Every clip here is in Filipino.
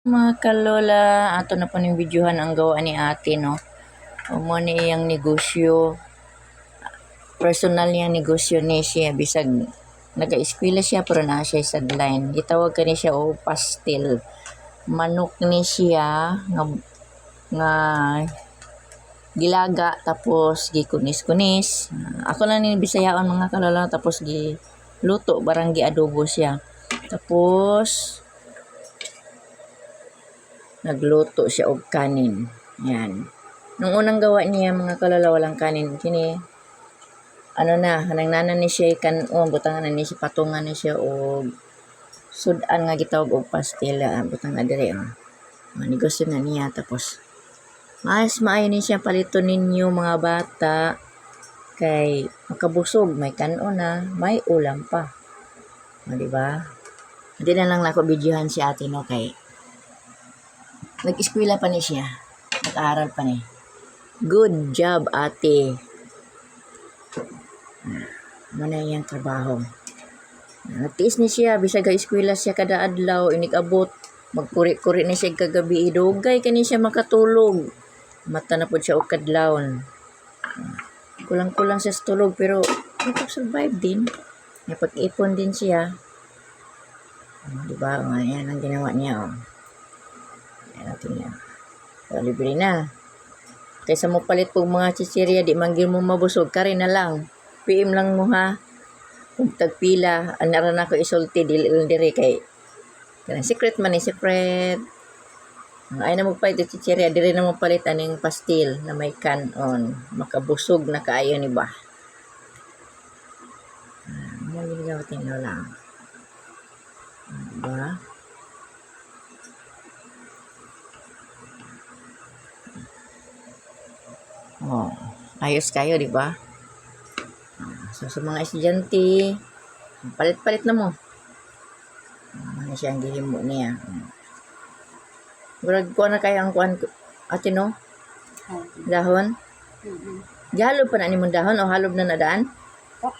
Mga kalola, ato na po ng videohan ang gawa ni ate, no? Umo ni iyang negosyo. Personal niya negosyo ni siya. Bisag nag-eskwela siya pero na siya sa line. Gitawag ka ni siya o pastel. Manok ni siya nga, nga gilaga tapos gikunis-kunis. Ako lang ni bisayaon mga kalola tapos gi luto barang gi adobo siya. Tapos nagluto siya og kanin. Yan. Nung unang gawa niya mga kalala walang kanin kini ano na hanangnanan ni siya kanon butangan na ni siya patungan ni siya og sudan nga gitawag og pastila butang na dire oh. Mga negosyo na niya tapos mas maayo ni siya palito ninyo mga bata kay makabusog may kanon na may ulam pa. O, di ba? Hindi na lang ako videohan si ate no kay nag-eskwela pa ni siya. Nag-aaral pa ni. Good job, ate. Ano na yung trabaho. Nagtiis ni siya, bisag eskwela siya kada adlaw, inig-abot. Magkuri-kuri ni siya kagabi, idugay kani siya makatulog. Mata na po siya og kadlawon. Kulang-kulang siya sa tulog, pero nakapag-survive din. May pag-ipon din siya. Di ba? Oh, Ayan ang ginawa niya. Oh. Natin niya. So, libre na. Kaysa mo palit po mga chichirya, di manggil mo mabusog, kari na lang. PM lang mo ha. Kung tagpila, anaran ako isulti, dili dire kay kanang secret man ni secret. Ay na magpalit ng chichirya, dire na mo palit aning pastil na may kanon. Makabusog na kaayo ni ba? Ah, yung ginawatin na lang. Diba? Oh, ayos kayo, di ba? Ah, So, sa mga estudyante, palit-palit na mo. Ano siya ang gihimo niya. Murag ko na kayo ang kuan ate no? Dahon? Gihalob pa na ni mong dahon o halob na nadaan? Oh.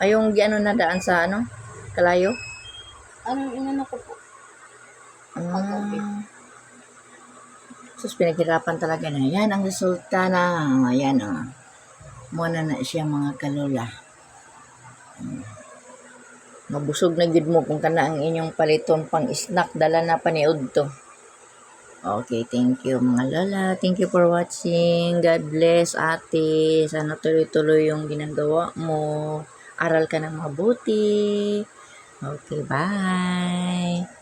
Ayong giano na daan sa ano? Kalayo? Anong inano ko po? Ah. Sus, pinaghirapan talaga na. Yan ang resulta na. Ayan, oh. Muna na siya mga kalula. Hmm. Mabusog na gid mo kung kana ang inyong paliton pang snack dala na paniud to. Okay, thank you mga lola. Thank you for watching. God bless ate. Sana tuloy-tuloy yung ginagawa mo. Aral ka ng mabuti. Okay, bye.